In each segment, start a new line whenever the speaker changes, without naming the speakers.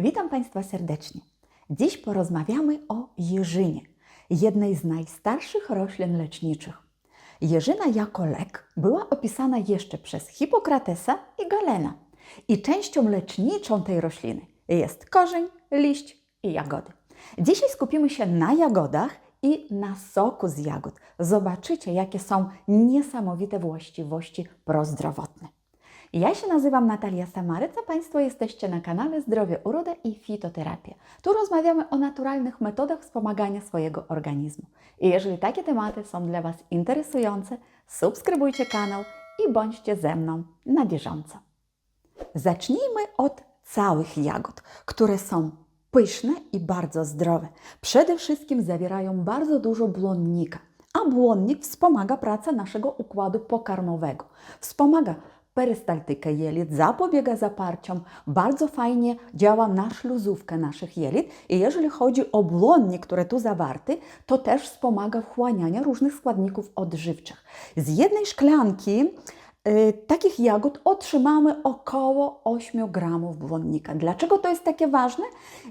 Witam Państwa serdecznie. Dziś porozmawiamy o jeżynie, jednej z najstarszych roślin leczniczych. Jeżyna jako lek była opisana jeszcze przez Hipokratesa i Galena. I częścią leczniczą tej rośliny jest korzeń, liść i jagody. Dzisiaj skupimy się na jagodach i na soku z jagód. Zobaczycie, jakie są niesamowite właściwości prozdrowotne. Ja się nazywam Natalia Samaryc, a Państwo jesteście na kanale Zdrowie, Uroda i Fitoterapia. Tu rozmawiamy o naturalnych metodach wspomagania swojego organizmu. I jeżeli takie tematy są dla Was interesujące, subskrybujcie kanał i bądźcie ze mną na bieżąco. Zacznijmy od całych jagód, które są pyszne i bardzo zdrowe. Przede wszystkim zawierają bardzo dużo błonnika, a błonnik wspomaga pracę naszego układu pokarmowego. Wspomaga perystaltykę jelit, zapobiega zaparciom, bardzo fajnie działa na śluzówkę naszych jelit i jeżeli chodzi o błonnik, który tu zawarty, to też wspomaga wchłaniania różnych składników odżywczych. Z jednej szklanki y, takich jagód otrzymamy około 8 gramów błonnika. Dlaczego to jest takie ważne?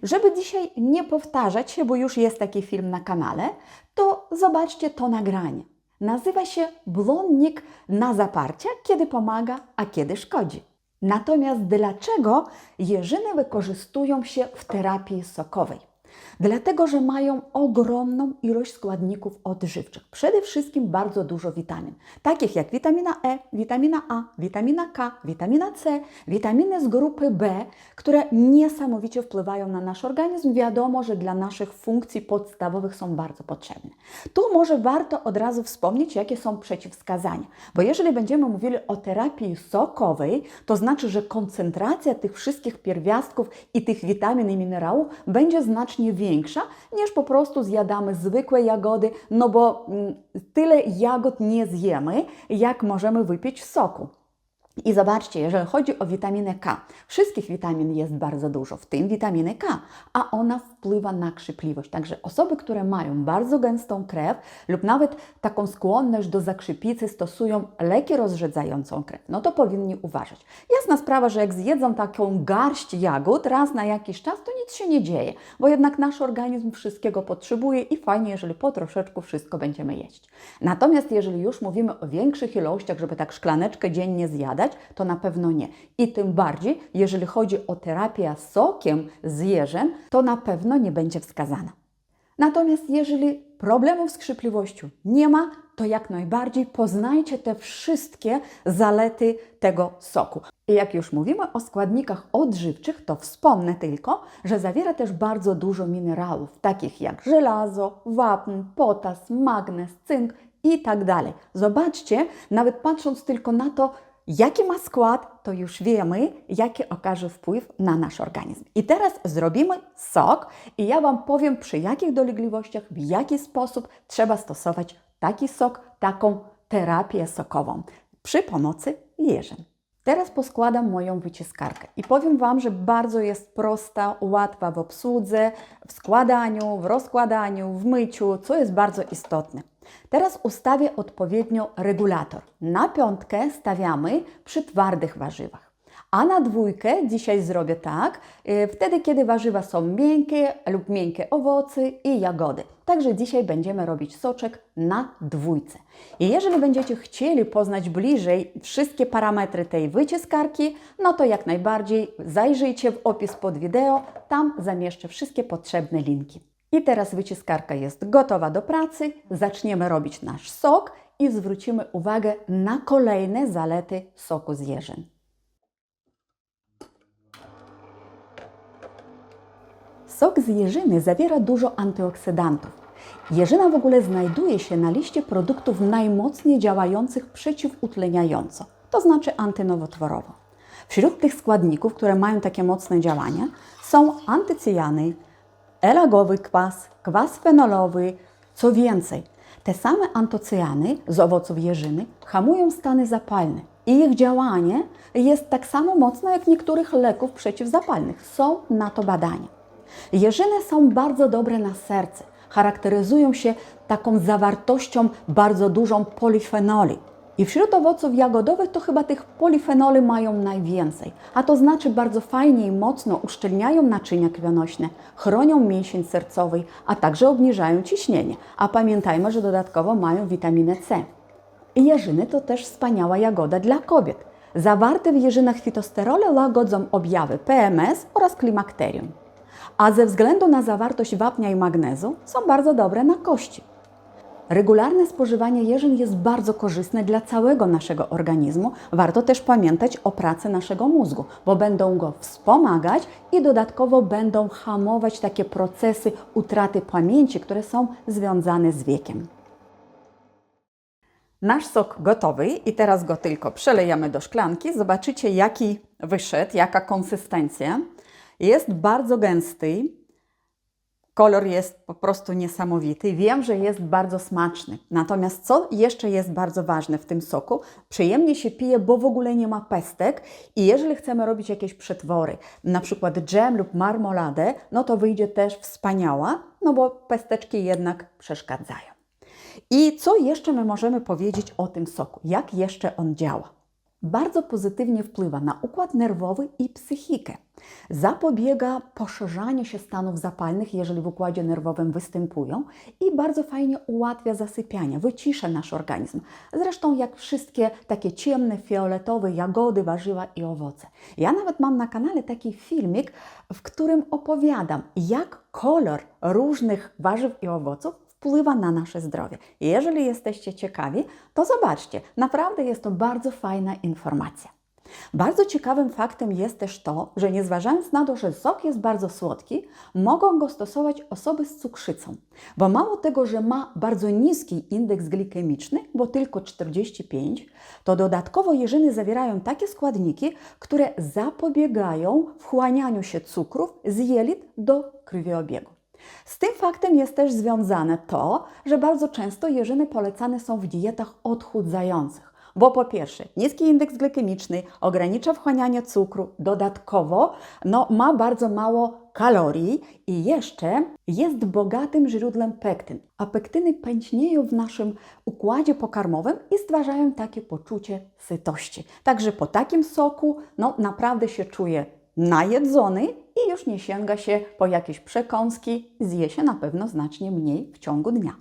Żeby dzisiaj nie powtarzać się, bo już jest taki film na kanale, to zobaczcie to nagranie. Nazywa się błonnik na zaparcie, kiedy pomaga, a kiedy szkodzi. Natomiast dlaczego jeżyny wykorzystują się w terapii sokowej? Dlatego, że mają ogromną ilość składników odżywczych. Przede wszystkim bardzo dużo witamin, takich jak witamina E, witamina A, witamina K, witamina C, witaminy z grupy B, które niesamowicie wpływają na nasz organizm. Wiadomo, że dla naszych funkcji podstawowych są bardzo potrzebne. Tu może warto od razu wspomnieć, jakie są przeciwwskazania, bo jeżeli będziemy mówili o terapii sokowej, to znaczy, że koncentracja tych wszystkich pierwiastków i tych witamin i minerałów będzie znacznie większa niż po prostu zjadamy zwykłe jagody, no bo mm, tyle jagód nie zjemy, jak możemy wypić soku. I zobaczcie, jeżeli chodzi o witaminę K, wszystkich witamin jest bardzo dużo, w tym witaminy K, a ona wpływa na krzepliwość. Także osoby, które mają bardzo gęstą krew lub nawet taką skłonność do zakrzepicy, stosują leki rozrzedzającą krew, no to powinni uważać. Jasna sprawa, że jak zjedzą taką garść jagód raz na jakiś czas, to nic się nie dzieje, bo jednak nasz organizm wszystkiego potrzebuje i fajnie, jeżeli po troszeczku wszystko będziemy jeść. Natomiast jeżeli już mówimy o większych ilościach, żeby tak szklaneczkę dziennie zjadać, to na pewno nie. I tym bardziej, jeżeli chodzi o terapię sokiem z jeżem, to na pewno nie będzie wskazana. Natomiast jeżeli problemów z krzepliwością nie ma, to jak najbardziej poznajcie te wszystkie zalety tego soku. I jak już mówimy o składnikach odżywczych, to wspomnę tylko, że zawiera też bardzo dużo minerałów, takich jak żelazo, wapń, potas, magnez, cynk i tak dalej. Zobaczcie, nawet patrząc tylko na to, Jaki ma skład, to już wiemy, jaki okaże wpływ na nasz organizm. I teraz zrobimy sok i ja Wam powiem, przy jakich dolegliwościach, w jaki sposób trzeba stosować taki sok, taką terapię sokową przy pomocy jeżyn. Teraz poskładam moją wyciskarkę i powiem Wam, że bardzo jest prosta, łatwa w obsłudze, w składaniu, w rozkładaniu, w myciu, co jest bardzo istotne. Teraz ustawię odpowiednio regulator. Na piątkę stawiamy przy twardych warzywach. A na dwójkę dzisiaj zrobię tak, yy, wtedy kiedy warzywa są miękkie lub miękkie owoce i jagody. Także dzisiaj będziemy robić soczek na dwójce. I jeżeli będziecie chcieli poznać bliżej wszystkie parametry tej wyciskarki, no to jak najbardziej zajrzyjcie w opis pod wideo, tam zamieszczę wszystkie potrzebne linki. I teraz wyciskarka jest gotowa do pracy. Zaczniemy robić nasz sok i zwrócimy uwagę na kolejne zalety soku z jeżyn. Sok z jeżyny zawiera dużo antyoksydantów. Jeżyna w ogóle znajduje się na liście produktów najmocniej działających przeciwutleniająco, to znaczy antynowotworowo. Wśród tych składników, które mają takie mocne działania, są antycyjany, elagowy kwas, kwas fenolowy. Co więcej, te same antocyjany z owoców jeżyny hamują stany zapalne i ich działanie jest tak samo mocne jak niektórych leków przeciwzapalnych. Są na to badania. Jeżyny są bardzo dobre na serce. Charakteryzują się taką zawartością bardzo dużą polifenoli. I wśród owoców jagodowych to chyba tych polifenoli mają najwięcej, a to znaczy bardzo fajnie i mocno uszczelniają naczynia krwionośne, chronią mięsień sercowy, a także obniżają ciśnienie. A pamiętajmy, że dodatkowo mają witaminę C. I jeżyny to też wspaniała jagoda dla kobiet. Zawarte w jeżynach fitosterole łagodzą objawy PMS oraz klimakterium. A ze względu na zawartość wapnia i magnezu są bardzo dobre na kości. Regularne spożywanie jeżyn jest bardzo korzystne dla całego naszego organizmu. Warto też pamiętać o pracy naszego mózgu, bo będą go wspomagać i dodatkowo będą hamować takie procesy utraty pamięci, które są związane z wiekiem. Nasz sok gotowy i teraz go tylko przelejemy do szklanki. Zobaczycie, jaki wyszedł, jaka konsystencja. Jest bardzo gęsty, kolor jest po prostu niesamowity. Wiem, że jest bardzo smaczny. Natomiast co jeszcze jest bardzo ważne w tym soku? Przyjemnie się pije, bo w ogóle nie ma pestek i jeżeli chcemy robić jakieś przetwory, na przykład dżem lub marmoladę, no to wyjdzie też wspaniała, no bo pesteczki jednak przeszkadzają. I co jeszcze my możemy powiedzieć o tym soku? Jak jeszcze on działa? Bardzo pozytywnie wpływa na układ nerwowy i psychikę. Zapobiega poszerzaniu się stanów zapalnych, jeżeli w układzie nerwowym występują, i bardzo fajnie ułatwia zasypianie, wycisza nasz organizm. Zresztą, jak wszystkie takie ciemne, fioletowe jagody, warzywa i owoce. Ja nawet mam na kanale taki filmik, w którym opowiadam, jak kolor różnych warzyw i owoców wpływa na nasze zdrowie. Jeżeli jesteście ciekawi, to zobaczcie, naprawdę jest to bardzo fajna informacja. Bardzo ciekawym faktem jest też to, że nie zważając na to, że sok jest bardzo słodki, mogą go stosować osoby z cukrzycą, bo mało tego, że ma bardzo niski indeks glikemiczny, bo tylko 45, to dodatkowo jeżyny zawierają takie składniki, które zapobiegają wchłanianiu się cukrów z jelit do krwiobiegu. Z tym faktem jest też związane to, że bardzo często jeżyny polecane są w dietach odchudzających. Bo po pierwsze, niski indeks glikemiczny ogranicza wchłanianie cukru, dodatkowo no, ma bardzo mało kalorii i jeszcze jest bogatym źródłem pektyn. A pektyny pęcznieją w naszym układzie pokarmowym i stwarzają takie poczucie sytości. Także po takim soku no, naprawdę się czuje najedzony już nie sięga się po jakieś przekąski, zje się na pewno znacznie mniej w ciągu dnia.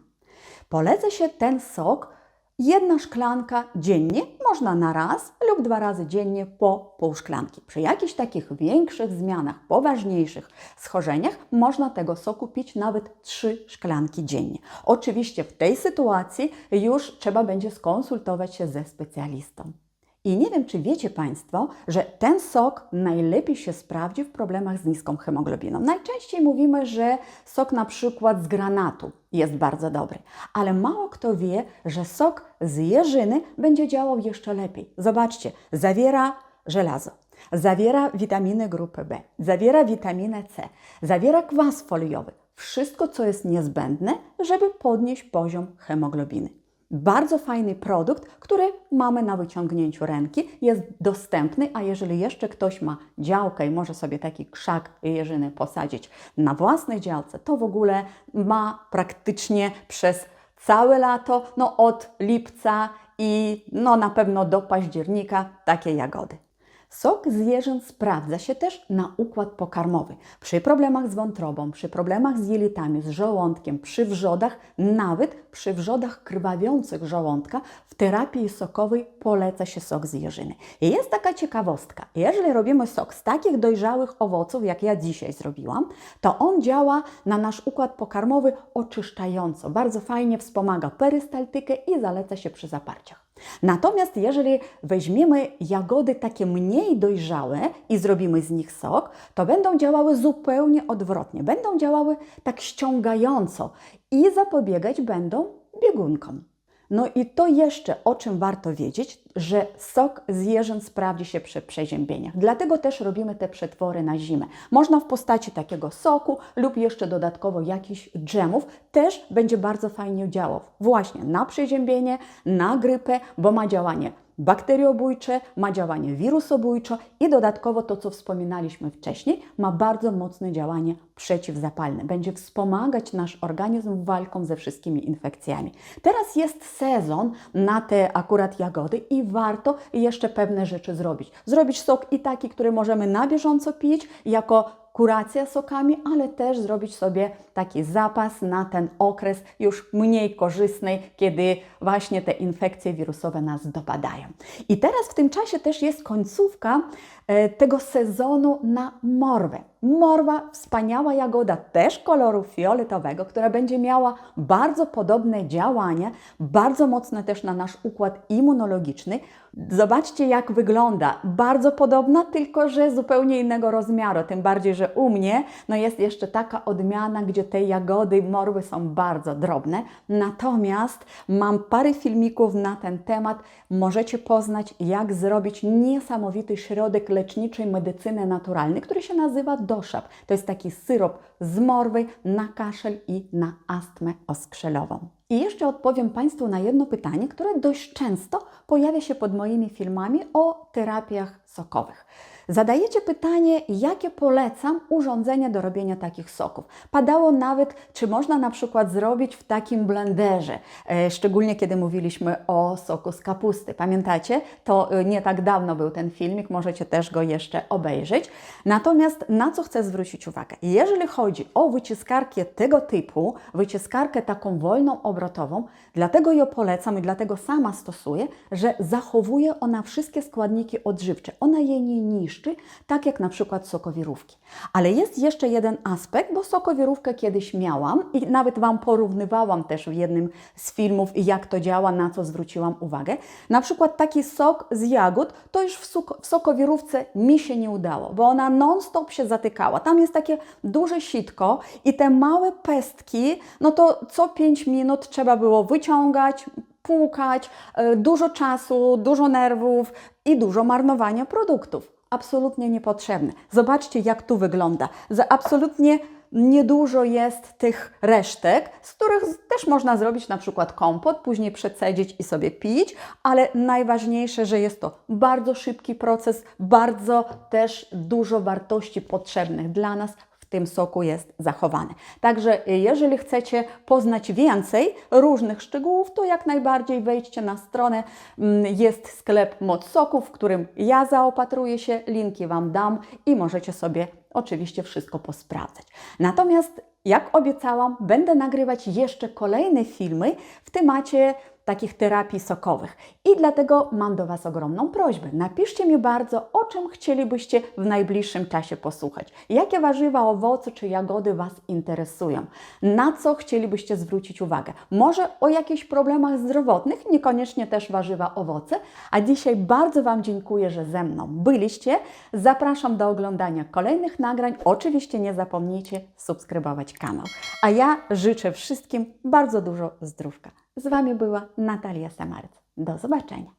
Poleca się ten sok jedna szklanka dziennie, można na raz lub dwa razy dziennie po pół szklanki. Przy jakichś takich większych zmianach, poważniejszych schorzeniach, można tego soku pić nawet trzy szklanki dziennie. Oczywiście w tej sytuacji już trzeba będzie skonsultować się ze specjalistą. I nie wiem, czy wiecie Państwo, że ten sok najlepiej się sprawdzi w problemach z niską hemoglobiną. Najczęściej mówimy, że sok na przykład z granatu jest bardzo dobry, ale mało kto wie, że sok z jeżyny będzie działał jeszcze lepiej. Zobaczcie, zawiera żelazo, zawiera witaminy grupy B, zawiera witaminę C, zawiera kwas foliowy. Wszystko, co jest niezbędne, żeby podnieść poziom hemoglobiny. Bardzo fajny produkt, który mamy na wyciągnięciu ręki, jest dostępny, a jeżeli jeszcze ktoś ma działkę i może sobie taki krzak jeżyny posadzić na własnej działce, to w ogóle ma praktycznie przez całe lato, no od lipca i no na pewno do października takie jagody. Sok z sprawdza się też na układ pokarmowy. Przy problemach z wątrobą, przy problemach z jelitami, z żołądkiem, przy wrzodach, nawet przy wrzodach krwawiących żołądka, w terapii sokowej poleca się sok z jeżyny. I jest taka ciekawostka. Jeżeli robimy sok z takich dojrzałych owoców, jak ja dzisiaj zrobiłam, to on działa na nasz układ pokarmowy oczyszczająco. Bardzo fajnie wspomaga perystaltykę i zaleca się przy zaparciach. Natomiast jeżeli weźmiemy jagody takie mniej dojrzałe i zrobimy z nich sok, to będą działały zupełnie odwrotnie. Będą działały tak ściągająco i zapobiegać będą biegunkom. No i to jeszcze o czym warto wiedzieć, że sok z jeżyn sprawdzi się przy przeziębieniach. Dlatego też robimy te przetwory na zimę. Można w postaci takiego soku lub jeszcze dodatkowo jakichś dżemów. Też będzie bardzo fajnie działał właśnie na przeziębienie, na grypę, bo ma działanie bakteriobójcze, ma działanie wirusobójcze i dodatkowo to, co wspominaliśmy wcześniej, ma bardzo mocne działanie przeciwzapalne. Będzie wspomagać nasz organizm walką ze wszystkimi infekcjami. Teraz jest sezon na te akurat jagody i warto jeszcze pewne rzeczy zrobić. Zrobić sok i taki, który możemy na bieżąco pić, jako kuracja sokami, ale też zrobić sobie taki zapas na ten okres już mniej korzystny, kiedy właśnie te infekcje wirusowe nas dopadają. I teraz w tym czasie też jest końcówka e, tego sezonu na morwę. Morwa, wspaniała jagoda, też koloru fioletowego, która będzie miała bardzo podobne działanie, bardzo mocne też na nasz układ immunologiczny. Zobaczcie, jak wygląda. Bardzo podobna, tylko że zupełnie innego rozmiaru. Tym bardziej, że u mnie no jest jeszcze taka odmiana, gdzie te jagody morwy są bardzo drobne. Natomiast mam parę filmików na ten temat. Możecie poznać, jak zrobić niesamowity środek leczniczej medycyny naturalnej, który się nazywa doszap. To jest taki syrop z morwy na kaszel i na astmę oskrzelową. I jeszcze odpowiem Państwu na jedno pytanie, które dość często pojawia się pod moimi filmami o terapiach sokowych. Zadajecie pytanie, jakie polecam urządzenia do robienia takich soków. Padało nawet, czy można na przykład zrobić w takim blenderze, e, szczególnie kiedy mówiliśmy o soku z kapusty. Pamiętacie? To e, nie tak dawno był ten filmik, możecie też go jeszcze obejrzeć. Natomiast na co chcę zwrócić uwagę? Jeżeli chodzi o wyciskarkę tego typu, wyciskarkę taką wolną obrotową, dlatego ją polecam i dlatego sama stosuję, że zachowuje ona wszystkie składniki odżywcze. Ona je nie niszczy, tak jak na przykład sokowirówki. Ale jest jeszcze jeden aspekt, bo sokowirówkę kiedyś miałam i nawet Wam porównywałam też w jednym z filmów, jak to działa, na co zwróciłam uwagę. Na przykład taki sok z jagód, to już w, w sokowirówce mi się nie udało, bo ona non-stop się zatykała. Tam jest takie duże sitko i te małe pestki, no to co 5 minut trzeba było wyciągać, płukać, e, dużo czasu, dużo nerwów i dużo marnowania produktów. Absolutnie niepotrzebne. Zobaczcie, jak tu wygląda. Za absolutnie niedużo jest tych resztek, z których też można zrobić na przykład kompot, później przecedzić i sobie pić, ale najważniejsze, że jest to bardzo szybki proces, bardzo też dużo wartości potrzebnych dla nas w tym soku jest zachowane. Także jeżeli chcecie poznać więcej różnych szczegółów, to jak najbardziej wejdźcie na stronę. Mm, Jest sklep Moc Soków, w którym ja zaopatruję się, linki Wam dam i możecie sobie oczywiście wszystko posprawdzać. Natomiast jak obiecałam, będę nagrywać jeszcze kolejne filmy w temacie takich terapii sokowych. I dlatego mam do Was ogromną prośbę. Napiszcie mi bardzo, o czym chcielibyście w najbliższym czasie posłuchać. Jakie warzywa, owoce czy jagody Was interesują? Na co chcielibyście zwrócić uwagę? Może o jakichś problemach zdrowotnych, niekoniecznie też warzywa, owoce. A dzisiaj bardzo Wam dziękuję, że ze mną byliście. Zapraszam do oglądania kolejnych nagrań. Oczywiście nie zapomnijcie subskrybować kanał. A ja życzę wszystkim bardzo dużo zdrówka. Z Wami była Natalia Samarc. Do zobaczenia.